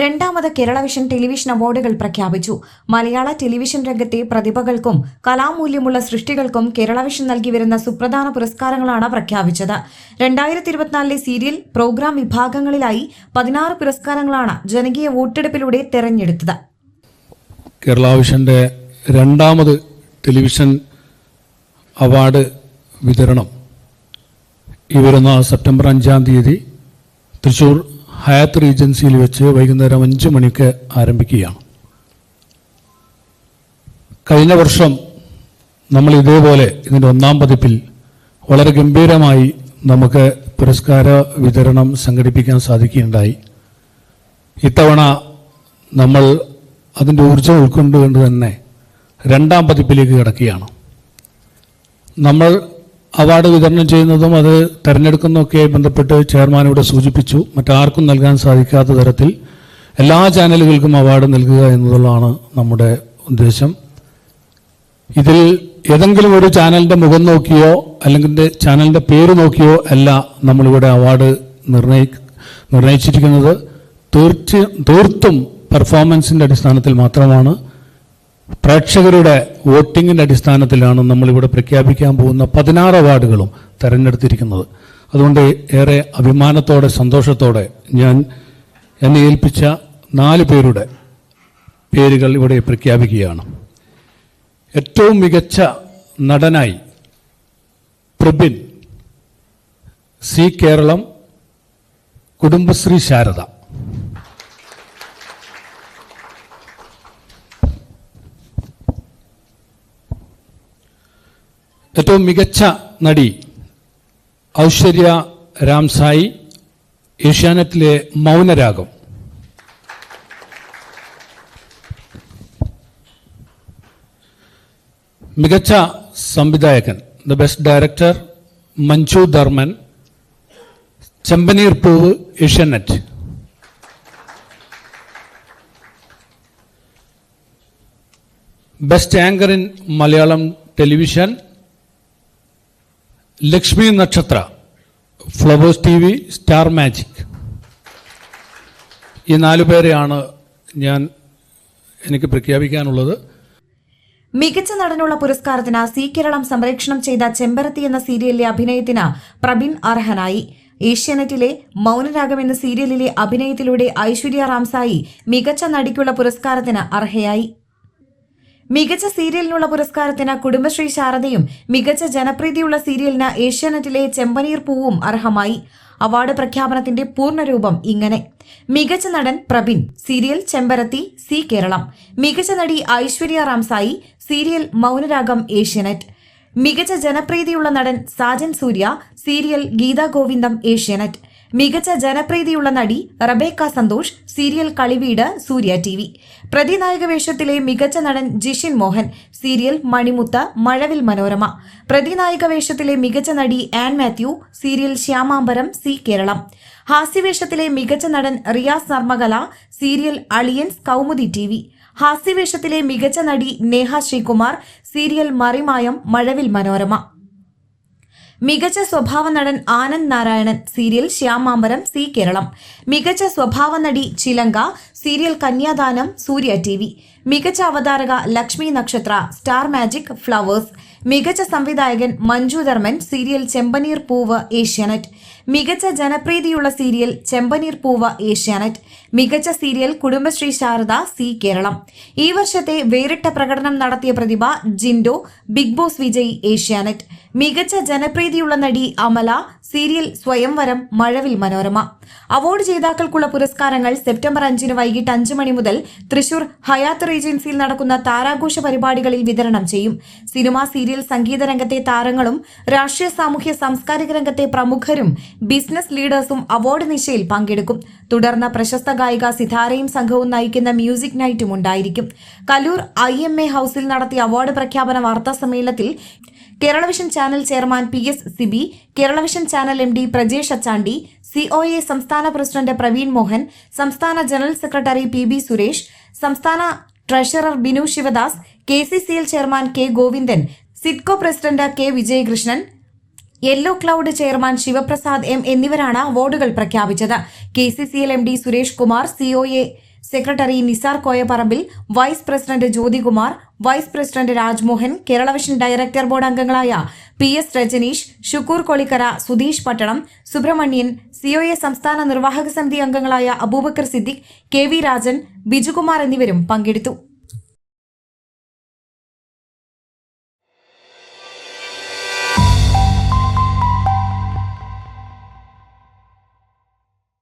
രണ്ടാമത് Kerala vision television അവാർഡുകൾ പ്രഖ്യാപിച്ചു. മലയാള ടെലിവിഷൻ രംഗത്തെ പ്രതിഭകൾക്കും കലാമൂല്യമുള്ള സൃഷ്ടികൾക്കും കേരള വിഷൻ നൽകി വരുന്ന സുപ്രധാന പുരസ്കാരങ്ങളാണ് പ്രഖ്യാപിച്ചത്. രണ്ടായിരത്തി ഇരുപത്തിനാലിലെ സീരിയൽ പ്രോഗ്രാം വിഭാഗങ്ങളിലായി പതിനാറ് പുരസ്കാരങ്ങളാണ് ജനകീയ വോട്ടെടുപ്പിലൂടെ തെരഞ്ഞെടുത്തത്. കേരള രണ്ടാമത് ടെലിവിഷൻ അവാർഡ് വിതരണം ഈ വരുന്ന സെപ്റ്റംബർ അഞ്ചാം തീയതി തൃശൂർ ഹയാത്ത് റീജൻസിയിൽ വെച്ച് വൈകുന്നേരം അഞ്ച് മണിക്ക് ആരംഭിക്കുകയാണ്. കഴിഞ്ഞ വർഷം നമ്മൾ ഇതേപോലെ ഇതിന്റെ ഒന്നാം പതിപ്പിൽ വളരെ ഗംഭീരമായി നമുക്ക് പുരസ്കാര വിതരണം സംഘടിപ്പിക്കാൻ സാധിക്കുകയുണ്ടായി. ഇത്തവണ നമ്മൾ അതിന്റെ ഊർജം ഉൾക്കൊണ്ടുകൊണ്ട് തന്നെ രണ്ടാം പതിപ്പിലേക്ക് കിടക്കുകയാണ്. നമ്മൾ അവാർഡ് വിതരണം ചെയ്യുന്നതും അത് തെരഞ്ഞെടുക്കുന്നതൊക്കെ ബന്ധപ്പെട്ട് ചെയർമാൻ ഇവിടെ സൂചിപ്പിച്ചു. മറ്റാർക്കും നൽകാൻ സാധിക്കാത്ത തരത്തിൽ എല്ലാ ചാനലുകൾക്കും അവാർഡ് നൽകുക എന്നുള്ളതാണ് നമ്മുടെ ഉദ്ദേശം. ഇതിൽ ഏതെങ്കിലും ഒരു ചാനലിന്റെ മുഖം നോക്കിയോ അല്ലെങ്കിൽ ചാനലിന്റെ പേര് നോക്കിയോ അല്ല നമ്മളിവിടെ അവാർഡ് നിർണയി നിർണയിച്ചിരിക്കുന്നത്. തീർച്ച തീർത്തും പെർഫോമൻസിന്റെ അടിസ്ഥാനത്തിൽ മാത്രമാണ് പ്രേക്ഷകരുടെ വോട്ടിങ്ങിന്റെ അടിസ്ഥാനത്തിലാണ് നമ്മളിവിടെ പ്രഖ്യാപിക്കാൻ പോകുന്ന പതിനാറ് അവാർഡുകളും തെരഞ്ഞെടുത്തിരിക്കുന്നത്. അതുകൊണ്ട് ഏറെ അഭിമാനത്തോടെ സന്തോഷത്തോടെ ഞാൻ എന്നെ ഏൽപ്പിച്ച നാല് പേരുടെ പേരുകൾ ഇവിടെ പ്രഖ്യാപിക്കുകയാണ്. ഏറ്റവും മികച്ച നടനായി പ്രബിൻ സി കേരളം കുടുംബശ്രീ ശാരദ. ഏറ്റവും മികച്ച നടി ഔശ്വര്യ രാംസായി ഏഷ്യാനെറ്റിലെ മൗനരാഗം. മികച്ച സംവിധായകൻ the best director Manju Dharman Chembaneer Poovu Asianet. Best anchor in Malayalam television Lakshmi Nakshatra Flowers T V Star Magic. ഈ നാലു പേരെയാണ് ഞാൻ എനിക്ക് പ്രഖ്യാപിക്കാനുള്ളത്. മികച്ച നടനുള്ള പുരസ്കാരത്തിന് സി കേരളം സംപ്രേക്ഷണം ചെയ്ത ചെമ്പരത്തി എന്ന സീരിയലിലെ അഭിനയത്തിന് പ്രബിൻ അർഹനായി. ഏഷ്യാനെറ്റിലെ മൗനരാഗം എന്ന സീരിയലിലെ അഭിനയത്തിലൂടെ ഐശ്വര്യ റാംസായി മികച്ച നടിക്കുള്ള പുരസ്കാരത്തിന് അർഹയായി. മികച്ച സീരിയലിനുള്ള പുരസ്കാരത്തിന് കുടുംബശ്രീ ശാരദയും മികച്ച ജനപ്രീതിയുള്ള സീരിയലിന് ഏഷ്യാനെറ്റിലെ ചെമ്പനീർ പൂവും അർഹമായി. അവാർഡ് പ്രഖ്യാപനത്തിന്റെ പൂർണരൂപം ഇങ്ങനെ. മികച്ച നടൻ പ്രബിൻ സീരിയൽ ചെമ്പരത്തി സി കേരളം. മികച്ച നടി ഐശ്വര്യ റാംസായി സീരിയൽ മൗനരാഗം ഏഷ്യാനെറ്റ്. മികച്ച ജനപ്രീതിയുള്ള നടൻ സാജൻ സൂര്യ സീരിയൽ ഗീതാ ഗോവിന്ദം ഏഷ്യാനെറ്റ്. മികച്ച ജനപ്രീതിയുള്ള നടി Rebecca Santhosh serial Kaliveedu Surya T V. പ്രതിനായക വേഷത്തിലെ മികച്ച നടൻ ജിഷിൻ മോഹൻ സീരിയൽ മണിമുത്ത മഴവിൽ മനോരമ. പ്രതിനായക വേഷത്തിലെ മികച്ച നടി Ann Mathew serial Shyamambaram Zee Keralam. ഹാസ്യവേഷത്തിലെ മികച്ച നടൻ Riyas Narmakala serial Aliyans Kaumudi T V. ഹാസ്യവേഷത്തിലെ മികച്ച നടി നേഹ ശ്രീകുമാർ സീരിയൽ മറിമായം മഴവിൽ മനോരമ. മികച്ച സ്വഭാവ നടൻ ആനന്ദ് നാരായണൻ സീരിയൽ ശ്യാമാമ്പരം സി കേരളം. മികച്ച സ്വഭാവ നടി ചിലങ്ക സീരിയൽ കന്യാദാനം സൂര്യ ടി മികച്ച അവതാരക ലക്ഷ്മി നക്ഷത്ര സ്റ്റാർ മാജിക് ഫ്ലവേഴ്സ്. മികച്ച സംവിധായകൻ മഞ്ജു ധർമ്മൻ സീരിയൽ ചെമ്പനീർ പൂവ് ഏഷ്യാനെറ്റ്. മികച്ച ജനപ്രീതിയുള്ള സീരിയൽ ചെമ്പനീർ പൂവ് ഏഷ്യാനെറ്റ്. മികച്ച സീരിയൽ കുടുംബശ്രീ ശാരദ സി കേരളം. ഈ വർഷത്തെ വേറിട്ട പ്രകടനം നടത്തിയ പ്രതിഭ ജിൻഡോ ബിഗ് ബോസ് വിജയ് ഏഷ്യാനെറ്റ്. മികച്ച ജനപ്രീതിയുള്ള നടി അമല സീരിയൽ സ്വയംവരം മഴവിൽ മനോരമ. അവാർഡ് ജേതാക്കൾക്കുള്ള പുരസ്കാരങ്ങൾ സെപ്റ്റംബർ അഞ്ചിന് വൈകിട്ട് അഞ്ച് മണി മുതൽ തൃശൂർ ഹയാത്ത് റേജൻസിയിൽ നടക്കുന്ന താരാഘോഷ പരിപാടികളിൽ വിതരണം ചെയ്യും. സിനിമ സീരിയൽ സംഗീത രംഗത്തെ താരങ്ങളും രാഷ്ട്രീയ സാമൂഹ്യ സാംസ്കാരിക രംഗത്തെ പ്രമുഖരും ബിസിനസ് ലീഡേഴ്സും അവാർഡ് നിശയിൽ പങ്കെടുക്കും. തുടർന്ന് പ്രശസ്ത ഗായിക സിതാരയും സംഘവും നയിക്കുന്ന മ്യൂസിക് നൈറ്റും ഉണ്ടായിരിക്കും. കലൂർ ഐ എം എ ഹൌസിൽ നടത്തിയ അവാർഡ് പ്രഖ്യാപന വാർത്താ സമ്മേളനത്തിൽ Keralavision channel chairman P S Sibi Keralavision channel M D Prajesh Achandi COA സംസ്ഥാന പ്രസിഡന്റ് പ്രവീൺ മോഹൻ സംസ്ഥാന general secretary P B Suresh സംസ്ഥാന treasurer Binu Sivadas K C C L chairman K Govindan SIDCO president K Vijayakrishnan yellow cloud chairman Sivaprasad M എന്നിവരാണ് അവാർഡുകൾ പ്രഖ്യാപിച്ചത്. K C C L M D Suresh Kumar COA secretary Nisar Koyapparambil vice president Jyothikumar vice president Rajmohan Kerala vision director board അംഗങ്ങളായ P S Rajaneesh Shukoor Kolikkara Sudheesh Pattanam Subrahmanian COA സംസ്ഥാന നിർവാഹക സമിതി അംഗങ്ങളായ Abubakar Siddique K V Rajan Bijukumar എന്നിവരും പങ്കെടുത്തു.